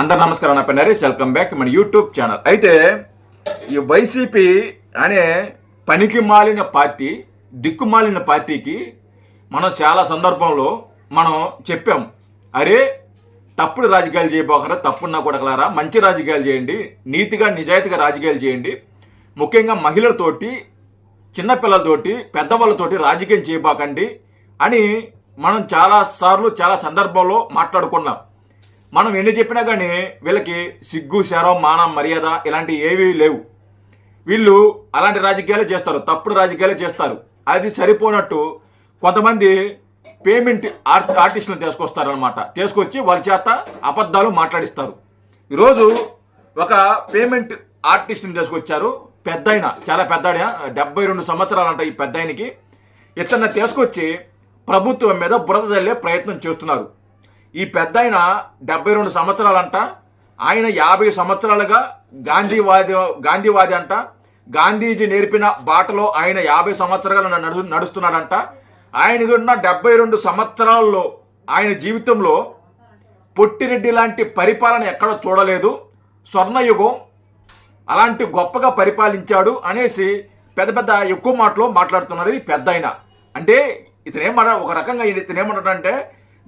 అందరు నమస్కారం నా పేరు నరేష్ వెల్కమ్ బ్యాక్ మన యూట్యూబ్ ఛానల్. అయితే ఈ వైసీపీ అనే పనికి మాలిన పార్టీ దిక్కుమాలిన పార్టీకి మనం చాలా సందర్భంలో మనం చెప్పాం. అరే తప్పుడు రాజకీయాలు చేయబోకరా తప్పున్నా కొడకలారా మంచి రాజకీయాలు చేయండి నీతిగా నిజాయితీగా రాజకీయాలు చేయండి. ముఖ్యంగా మహిళలతోటి చిన్నపిల్లలతోటి పెద్దవాళ్ళతోటి రాజకీయం చేయబాకండి అని మనం చాలా సార్లు చాలా సందర్భంలో మాట్లాడుకున్నాం. మనం ఎన్ని చెప్పినా కానీ వీళ్ళకి సిగ్గు శరం మానం మర్యాద ఇలాంటివి ఏవీ లేవు. వీళ్ళు అలాంటి రాజకీయాలే చేస్తారు. తప్పుడు రాజకీయాలే చేస్తారు. అది సరిపోనట్టు కొంతమంది పేమెంట్ ఆర్ట్ ఆర్టిస్టులను తీసుకొస్తారనమాట తీసుకొచ్చి వారి చేత అబద్ధాలు మాట్లాడిస్తారు. ఈరోజు ఒక పేమెంట్ ఆర్టిస్ట్ని తీసుకొచ్చారు. పెద్ద చాలా పెద్ద డెబ్బై రెండు సంవత్సరాలంట ఈ పెద్ద ఆయనకి ఇతన్ని తీసుకొచ్చి ప్రభుత్వం మీద బురద చల్లే ప్రయత్నం చేస్తున్నారు. ఈ పెద్ద ఆయన డెబ్బై రెండు సంవత్సరాలంట. ఆయన యాభై సంవత్సరాలుగా గాంధీవాది గాంధీవాది అంట. గాంధీజీ నేర్పిన బాటలో ఆయన యాభై సంవత్సరాలు నడు నడుస్తున్నాడంట. ఆయన ఉన్న డెబ్బై రెండు సంవత్సరాల్లో ఆయన జీవితంలో పొట్టిరెడ్డి లాంటి పరిపాలన ఎక్కడ చూడలేదు. స్వర్ణయుగం అలాంటి గొప్పగా పరిపాలించాడు అనేసి పెద్ద పెద్ద ఎక్కువ మాటలో మాట్లాడుతున్నారు ఈ పెద్ద అంటే ఇతనేమన్నా ఒక రకంగా ఇతను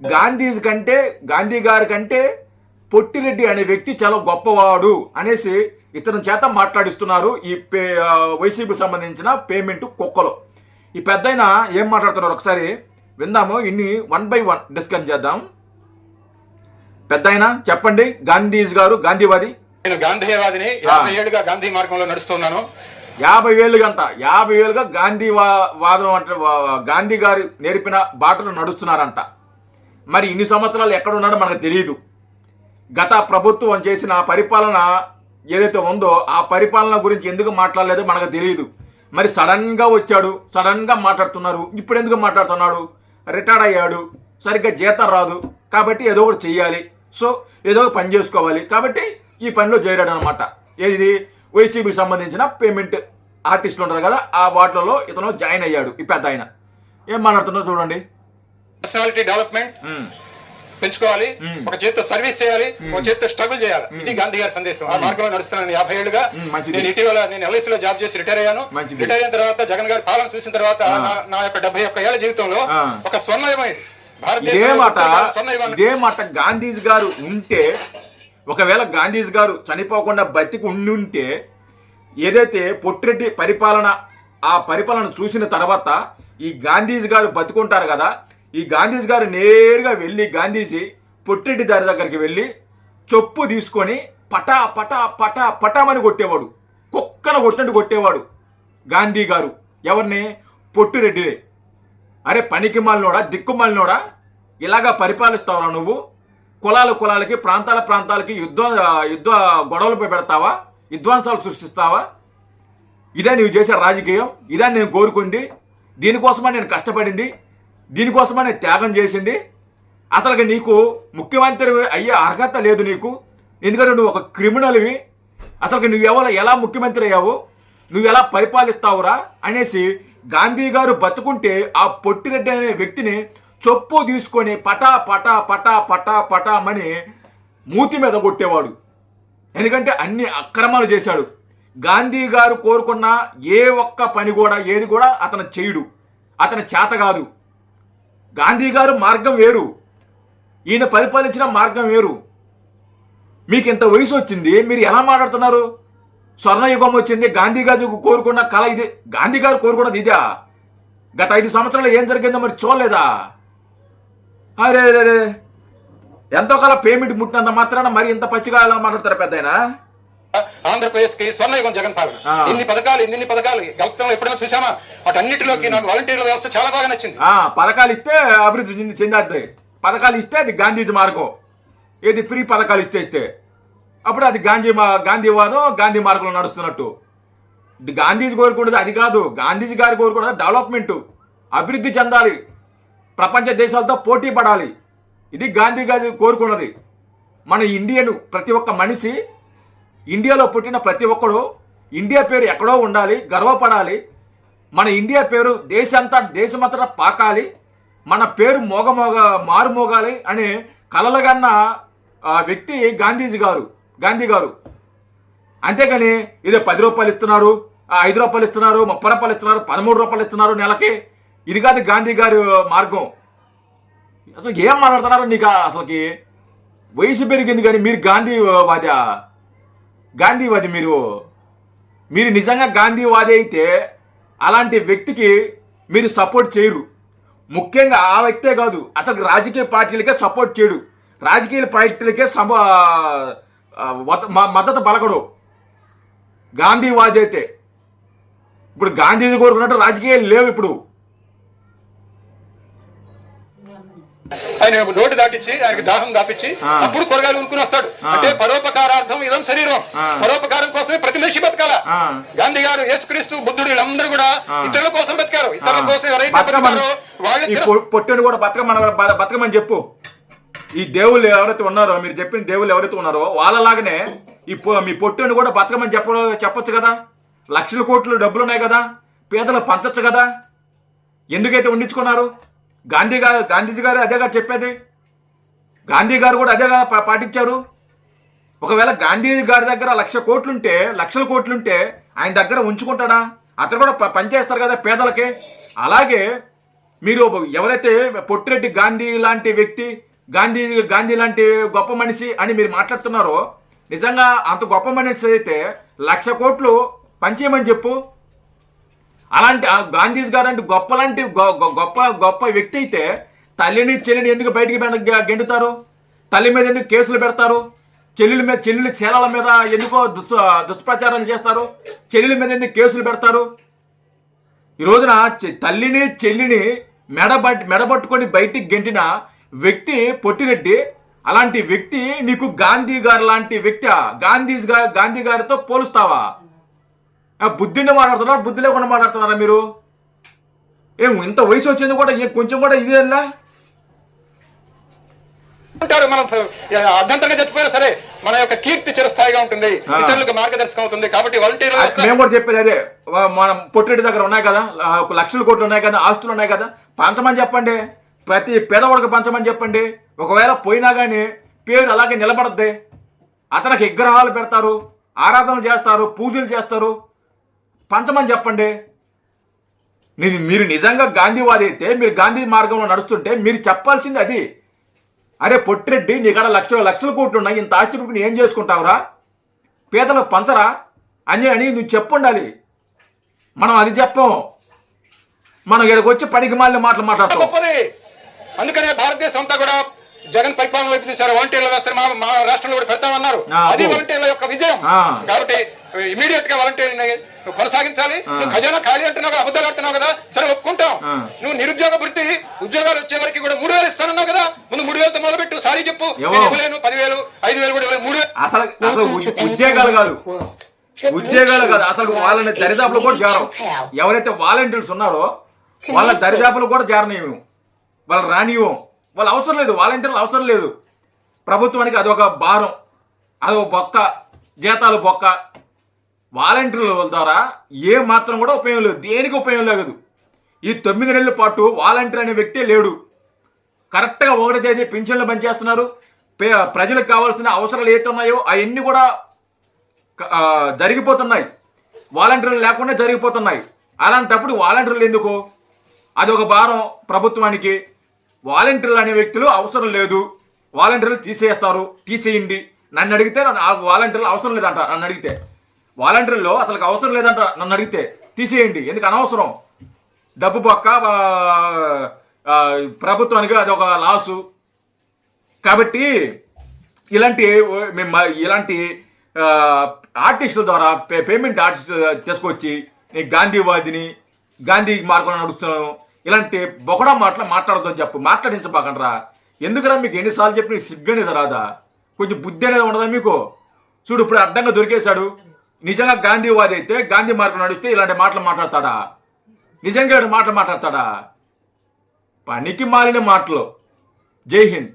గాంధీజీ కంటే గాంధీ గారి కంటే పొట్టిరెడ్డి అనే వ్యక్తి చాలా గొప్పవాడు అనేసి ఇతని చేత మాట్లాడిస్తున్నారు ఈ పే వైసీపీ సంబంధించిన పేమెంట్ కుక్కలో. ఈ పెద్ద ఏం మాట్లాడుతున్నారు ఒకసారి విందాము. ఇన్ని వన్ బై వన్ డిస్కస్ చేద్దాం. పెద్ద చెప్పండి. గాంధీజీ గారు గాంధీవాది. నేను గాంధీవాదిని యాభై ఏళ్ళుగా గాంధీ మార్గంలో నడుస్తున్నాను. యాభై వేలు గంట యాభై వేలుగా గాంధీ వాదం అంటే గాంధీ గారు నేర్పిన బాటలు నడుస్తున్నారంట. మరి ఇన్ని సంవత్సరాలు ఎక్కడ ఉన్నాడో మనకు తెలియదు. గత ప్రభుత్వం చేసిన పరిపాలన ఏదైతే ఉందో ఆ పరిపాలన గురించి ఎందుకు మాట్లాడలేదో మనకు తెలియదు. మరి సడన్గా వచ్చాడు సడన్గా మాట్లాడుతున్నారు ఇప్పుడు ఎందుకు మాట్లాడుతున్నాడు? రిటైర్డ్ అయ్యాడు సరిగ్గా జీతం రాదు కాబట్టి ఏదో ఒకటి చెయ్యాలి. సో ఏదో ఒక పని చేసుకోవాలి. కాబట్టి ఈ పనిలో చేరాడు అనమాట ఏది? వైసీపీకి సంబంధించిన పేమెంట్ ఆర్టిస్టులు ఉంటారు కదా ఆ వాటిలలో ఇతను జాయిన్ అయ్యాడు ఈ పెద్ద ఆయన. ఏం మాట్లాడుతున్నారో చూడండి. పర్సనాలిటీ డెవలప్మెంట్ ఉమ్, పెంచుకోవాలి. మ్మ్. ఒక చేతితో సర్వీస్ చేయాలి. ఒక చేతితో స్ట్రగుల్ చేయాలి. ఇది గాంధీ గారి సందేశం. ఆ మార్గంలో నడుస్తున్నాను యాభై ఏళ్ళుగా. నేను ఇటీవల నేను ఎల్ఐసి లో జాబ్ చేసి రిటైర్ అయ్యాను. రిటైర్ అయిన తర్వాత జగన్ గారి పాలన చూసిన తర్వాత ఆ. నా- యొక్క డెబ్బై ఒక్క ఏళ్ళ జీవితంలో ఆ. ఒక స్వర్ణయమైంది మాట ఇదే మాట గాంధీజీ గారు ఉంటే ఒకవేళ గాంధీజీ గారు చనిపోకుండా బతికి ఉండి ఉంటే ఏదైతే పొట్టిరెడ్డి పరిపాలన ఆ పరిపాలన చూసిన తర్వాత ఈ గాంధీజీ గారు బతుకుంటారు కదా ఈ గాంధీజీ గారు నేరుగా వెళ్ళి గాంధీజీ పొట్టిరెడ్డి దారి దగ్గరికి వెళ్ళి చొప్పు తీసుకొని పటా పటా పటా పటామని కొట్టేవాడు. కుక్కన కొట్టినట్టు కొట్టేవాడు గాంధీ గారు. ఎవరిని? పొట్టిరెడ్డిని. అరే పనికి మాలినోడా దిక్కుమాలినోడా ఇలాగా పరిపాలిస్తావా నువ్వు? కులాల కులాలకి ప్రాంతాల ప్రాంతాలకి యుద్ధ యుద్ధ గొడవలు పెడతావా? విధ్వంసాలు సృష్టిస్తావా? ఇదే నువ్వు చేసే రాజకీయం. ఇదే నేను కోరుకుంది. దీనికోసమే నేను కష్టపడింది. దీనికోసమనే త్యాగం చేసింది. అసలు నీకు ముఖ్యమంత్రి అయ్యే అర్హత లేదు నీకు. ఎందుకంటే నువ్వు ఒక క్రిమినల్వి. అసలు నువ్వు ఎవరు ఎలా ముఖ్యమంత్రి అయ్యావు? నువ్వు ఎలా పరిపాలిస్తావురా? అనేసి గాంధీ గారు బతుకుంటే ఆ పొట్టిరెడ్డి అనే వ్యక్తిని చొప్పు తీసుకొని పటా పటా పటా పటా పటామని మూతి మీద కొట్టేవాడు. ఎందుకంటే అన్ని అక్రమాలు చేశాడు. గాంధీ గారు కోరుకున్న ఏ ఒక్క పని కూడా ఏది కూడా అతను చేయుడు. అతని చేత కాదు. గాంధీ గారు మార్గం వేరు. ఈయన పరిపాలించిన మార్గం వేరు. మీకు ఇంత వయసు వచ్చింది? మీరు ఎలా మాట్లాడుతున్నారు? స్వర్ణయుగం వచ్చింది. గాంధీ గారు కోరుకున్న కళ ఇదే. గాంధీ గారు కోరుకున్నది ఇదా. గత ఐదు సంవత్సరాలు ఏం జరిగిందో మరి చూడలేదా? అరే అరే, ఎంతో కాలం పేమెంట్ ముట్టినంత మాత్రాన మరి ఇంత పచ్చిగా ఎలా మాట్లాడతారు పెద్ద ఆంధ్రప్రదేశ్కి స్వర్ణయుగం జగన్ పాలన. ఇన్ని పథకాలు ఇన్ని పథకాలు. గతంలో ఎప్పుడైనా చూసామా? వాటన్నిటిలోకి నాకు వాలంటీర్ల వ్యవస్థ చాలా బాగా నచ్చింది. ఆ పథకాలు ఇస్తే అభివృద్ధి చెంది చెందాది పథకాలు ఇస్తే అది గాంధీజీ మార్గం. ఏది ఫ్రీ పథకాలు ఇస్తే ఇస్తే. అప్పుడు అది గాంధీ గాంధీవాదం గాంధీ మార్గంలో నడుస్తున్నట్టు. గాంధీజీ కోరుకున్నది అది కాదు. గాంధీజీ గారు కోరుకున్నది డెవలప్మెంట్. అభివృద్ధి చెందాలి. ప్రపంచ దేశాలతో పోటీ పడాలి. ఇది గాంధీ గారు కోరుకున్నది. మన ఇండియన్ ప్రతి ఒక్క మనిషి ఇండియాలో పుట్టిన ప్రతి ఒక్కడు ఇండియా పేరు ఎక్కడో ఉండాలి గర్వపడాలి. మన ఇండియా పేరు దేశంతా దేశమంతటా పాకాలి. మన పేరు మోగమోగ మారుమోగాలి అని కలలుగన్న వ్యక్తి గాంధీజీ గారు గాంధీ గారు. అంతేగాని ఇదే పది రూపాయలు ఇస్తున్నారు ఐదు రూపాయలు ఇస్తున్నారు ముప్పై రూపాయలు ఇస్తున్నారు పదమూడు రూపాయలు ఇస్తున్నారు నెలకి. ఇది కాదు గాంధీ గారి మార్గం. అసలు ఏం మాట్లాడుతున్నారు నీకు అసలుకి? వయసు పెరిగింది కానీ మీరు గాంధీ గాంధీవాది? గాంధీవాది మీరు మీరు నిజంగా గాంధీవాది అయితే అలాంటి వ్యక్తికి మీరు సపోర్ట్ చేయరు. ముఖ్యంగా ఆ వ్యక్తే కాదు అసలు రాజకీయ పార్టీలకే సపోర్ట్ చేయడు. రాజకీయ పార్టీలకే సమ మద్దతు పలకడు. గాంధీవాది అయితే. ఇప్పుడు గాంధీజీ కోరుకున్నట్టు రాజకీయాలు లేవు ఇప్పుడు. ఆయన రోడ్డు దాటించి ఆయనకి దాహం దాపించి. అప్పుడు కూరగాయలు కొనుక్కుని వస్తాడు. అంటే పరోపకారార్థం ఇదం శరీరం. పరోపకారం కోసమే ప్రతి మనిషి బతకాల. గాంధీ గారు యేసుక్రీస్తు బుద్ధుడు వీళ్ళందరూ కూడా. ఇతరుల కోసం బతికారు. ఇతరుల కోసం ఎవరైతే బతికారో వాళ్ళు పొట్టెను కూడా బతకమని బతకమని చెప్పు. ఈ దేవుళ్ళు ఎవరైతే ఉన్నారో మీరు చెప్పిన దేవుళ్ళు ఎవరైతే ఉన్నారో వాళ్ళలాగానే ఈ మీ పొట్టెను కూడా బతకమని చెప్ప చెప్పొచ్చు కదా? లక్షల కోట్లు డబ్బులు ఉన్నాయి కదా? పేదలు పంచొచ్చు కదా? ఎందుకైతే ఉండించుకున్నారు గాంధీ గారు గాంధీజీ గారు అదే కదా చెప్పేది? గాంధీ గారు కూడా అదే పాటించారు? ఒకవేళ గాంధీ గారి దగ్గర లక్ష కోట్లుంటే లక్షల కోట్లుంటే ఆయన దగ్గర ఉంచుకుంటాడా? అతను కూడా పనిచేస్తారు కదా పేదలకి. అలాగే మీరు ఎవరైతే పొట్టిరెడ్డి గాంధీ లాంటి వ్యక్తి గాంధీ గాంధీ లాంటి గొప్ప మనిషి అని మీరు మాట్లాడుతున్నారో నిజంగా అంత గొప్ప మనిషి అయితే లక్ష కోట్లు పంచేయమని చెప్పు. అలాంటి ఆ గాంధీజీ గారు అంటే గొప్ప లాంటి గొ- గొ- గొప్ప గొప్ప వ్యక్తి అయితే తల్లిని చెల్లిని ఎందుకు బయటికి గెండుతారు? తల్లి మీద ఎందుకు కేసులు పెడతారు? చెల్లెల మీద చెల్లెలు చీలల మీద ఎందుకో దుస్ దుష్ప్రచారాలు చేస్తారు. చెల్లెల మీద ఎందుకు కేసులు పెడతారు? ఈ రోజున తల్లిని చెల్లిని మెడబట్ మెడబట్టుకొని బయటికి గెంటిన వ్యక్తి పొట్టిరెడ్డి అలాంటి వ్యక్తి నీకు గాంధీ గారు లాంటి వ్యక్తి గాంధీ గాంధీ గారితో పోలుస్తావా? ఆ, బుద్ధిని మాట్లాడుతున్నారా? బుద్ధి లేకుండా మాట్లాడుతున్నారా మీరు? ఏం ఇంత వయసు వచ్చింది కూడా కొంచెం కూడా ఇదేలా? ఉంటారు. మనం అర్ధంతరంగా చచ్చిపోయినా సరే మన యొక్క కీర్తి చిరస్థాయిగా ఉంటుంది. ఇతరులకు మార్గదర్శకం అవుతుంది. కాబట్టి వాలంటీర్లు మేము కూడా చెప్పేది అదే. మనం పొట్టిరెడ్డి దగ్గర ఉన్నాయి కదా. లక్షల కోట్లు ఉన్నాయి కదా ఆస్తులు ఉన్నాయి కదా. పంచమని చెప్పండి. ప్రతి పేదవాడికి పంచమని చెప్పండి. ఒకవేళ పోయినా కానీ పేరు అలాగే నిలబడద్ది. అతనికి విగ్రహాలు పెడతారు ఆరాధనలు చేస్తారు పూజలు చేస్తారు. పంచమని చెప్పండి. మీరు మీరు నిజంగా గాంధీవాది అయితే మీరు గాంధీ మార్గంలో నడుస్తుంటే మీరు చెప్పాల్సింది అది. అరే పొట్టిరెడ్డి నీ కాడ లక్షల లక్షల కోట్లు ఉన్నాయి ఇంత ఆస్తి రూపాయలు ఏం చేసుకుంటావురా? పేదలకు పంచరా? అని అని నువ్వు చెప్పుండాలి. మనం అది చెప్పం. మనం ఇక్కడికి వచ్చి పనికి మాలిన మాటలు మాట్లాడతాం. అందుకనే భారతదేశం అంతా కూడా జగన్ పరిపాలన వైపు చూసారు వాలంటీర్ల వ్యవస్థ మా మా రాష్ట్రంలో కూడా పెడతామన్నారు అది. వాలంటీర్ల యొక్క విజయం. కాబట్టి ఇమీడియట్గా వాలంటీర్ని నువ్వు కొనసాగించాలి. ఖజానా ఖాళీ అంటున్నావు కదా, అబద్ధాలు అంటున్నావు కదా సరే ఒప్పుకుంటాం. నువ్వు నిరుద్యోగ వృత్తి ఉద్యోగాలు వచ్చే వరకు కూడా మూడు వేలు ఇస్తానన్నావు కదా ముందు మూడు వేలతో మొదలుపెట్టు సారీ చెప్పు. ఇవ్వలేను. పదివేలు ఐదు వేలు కూడా ఇవ్వలేను. మూడు వేలు. అసలు ఉద్యోగాలు కాదు. ఉద్యోగాలు కాదు. అసలు వాళ్ళని దరిదాపులు కూడా చేరం ఎవరైతే వాలంటీర్స్ ఉన్నారో వాళ్ళ దరిదాపులు కూడా చేరనీయము వాళ్ళు రానివ్వం వాళ్ళు అవసరం లేదు. వాలంటీర్లు అవసరం లేదు. ప్రభుత్వానికి అదొక భారం. అదొక బొక్క. జీతాలు బొక్క. వాలంటీర్ల ద్వారా ఏ మాత్రం కూడా ఉపయోగం లేదు. దేనికి ఉపయోగం లేదు. ఈ తొమ్మిది నెలల పాటు వాలంటీర్ అనే వ్యక్తే లేడు. కరెక్ట్గా ఒకటి తేదీ పింఛన్లు పనిచేస్తున్నారు పే- ప్రజలకు కావాల్సిన అవసరాలు ఏవైతే ఉన్నాయో అవన్నీ కూడా జరిగిపోతున్నాయి. వాలంటీర్లు లేకుండా జరిగిపోతున్నాయి. అలాంటప్పుడు వాలంటీర్లు ఎందుకు? అది ఒక భారం ప్రభుత్వానికి. వాలంటీర్లు అనే వ్యక్తులు అవసరం లేదు. వాలంటీర్లు తీసేస్తారు. తీసేయండి. నన్ను అడిగితే నన్ను- ఆ వాలంటీర్లు అవసరం లేదంట నన్ను అడిగితే. వాలంటీర్లు అసలు అవసరం లేదంట నన్ను అడిగితే. తీసేయండి. ఎందుకు అనవసరం? డబ్బు పక్క ప్రభుత్వానికి అది ఒక లాసు. కాబట్టి ఇలాంటి మేము ఇలాంటి ఆర్టిస్టుల ద్వారా పే- పేమెంట్ ఆర్టిస్ట్ తీసుకొచ్చి గాంధీవాదిని గాంధీ మార్గంలో నడుస్తున్నాను ఇలాంటి బొకడా మాటలు మాట్లాడదని చెప్పు మాట్లాడించబాకండ్రా. ఎందుకురా మీకు ఎన్నిసార్లు చెప్పిన సిగ్గని రాదా? కొంచెం బుద్ధి అనేది ఉండదా మీకు? చూడు ఇప్పుడు అడ్డంగా దొరికేశాడు. నిజంగా గాంధీవాది అయితే గాంధీ మార్గం నడిస్తే ఇలాంటి మాటలు మాట్లాడతాడా? నిజంగా మాటలు మాట్లాడతాడా? పనికి మాలిన మాటలు. జై హింద్.